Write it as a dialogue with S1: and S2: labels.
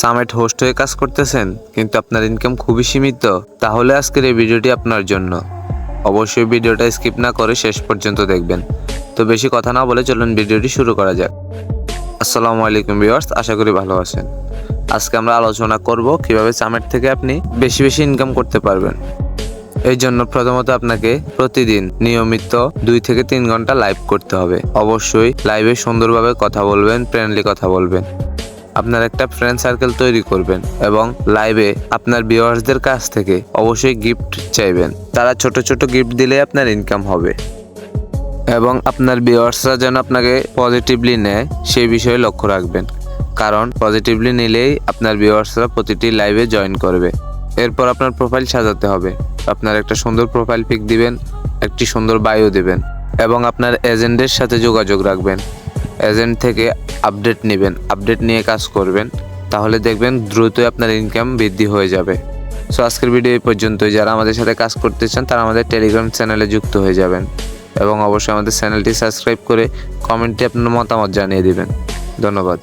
S1: সামেট host হয়ে কাজ করতেছেন, কিন্তু আপনার ইনকাম খুবই সীমিত। তাহলে আজকের এই ভিডিওটি আপনার জন্য। অবশ্যই ভিডিওটা স্কিপ না করে শেষ পর্যন্ত দেখবেন। তো বেশি কথা না বলে চলুন ভিডিওটি শুরু করা যাক। আসসালামু আলাইকুম ভিউয়ার্স আশা করি ভালো আছেন। আজকে আমরা আলোচনা করব কীভাবে সামেট থেকে আপনি বেশি বেশি ইনকাম করতে পারবেন। এই জন্য প্রথমত আপনাকে প্রতিদিন নিয়মিত দুই থেকে তিন ঘণ্টা লাইভ করতে হবে। অবশ্যই লাইভে সুন্দরভাবে কথা বলবেন ফ্রেন্ডলি কথা বলবেন। আপনার একটা ফ্রেন্ড সার্কেল তৈরি করবেন এবং লাইভে আপনার ভিউয়ার্সদের কাছ থেকে অবশ্যই গিফট চাইবেন। তারা ছোট ছোট গিফট দিলে আপনার ইনকাম হবে। এবং আপনার ভিউয়ার্সরা যেন আপনাকে পজিটিভলি নেয়, সেই বিষয়ে লক্ষ্য রাখবেন। কারণ পজিটিভলি নিলেই আপনার ভিউয়ার্সরা প্রতিটি লাইভে জয়েন করবে। এরপর আপনার প্রোফাইল সাজাতে হবে। আপনার একটা সুন্দর প্রোফাইল পিক দিবেন, একটি সুন্দর বায়ো দিবেন এবং আপনার এজেন্টের সাথে যোগাযোগ রাখবেন। এজেন্ট থেকে আপডেট নেবেন আপডেট নিয়ে কাজ করবেন, তাহলে দেখবেন দ্রুতই আপনার ইনকাম বৃদ্ধি হয়ে যাবে। সো আজকের ভিডিও এই পর্যন্তই। যারা আমাদের সাথে কাজ করতে চান, তারা আমাদের টেলিগ্রাম চ্যানেলে যুক্ত হয়ে যাবেন এবং অবশ্যই আমাদের চ্যানেলটি সাবস্ক্রাইব করে কমেন্টে আপনার মতামত জানিয়ে দেবেন। ধন্যবাদ।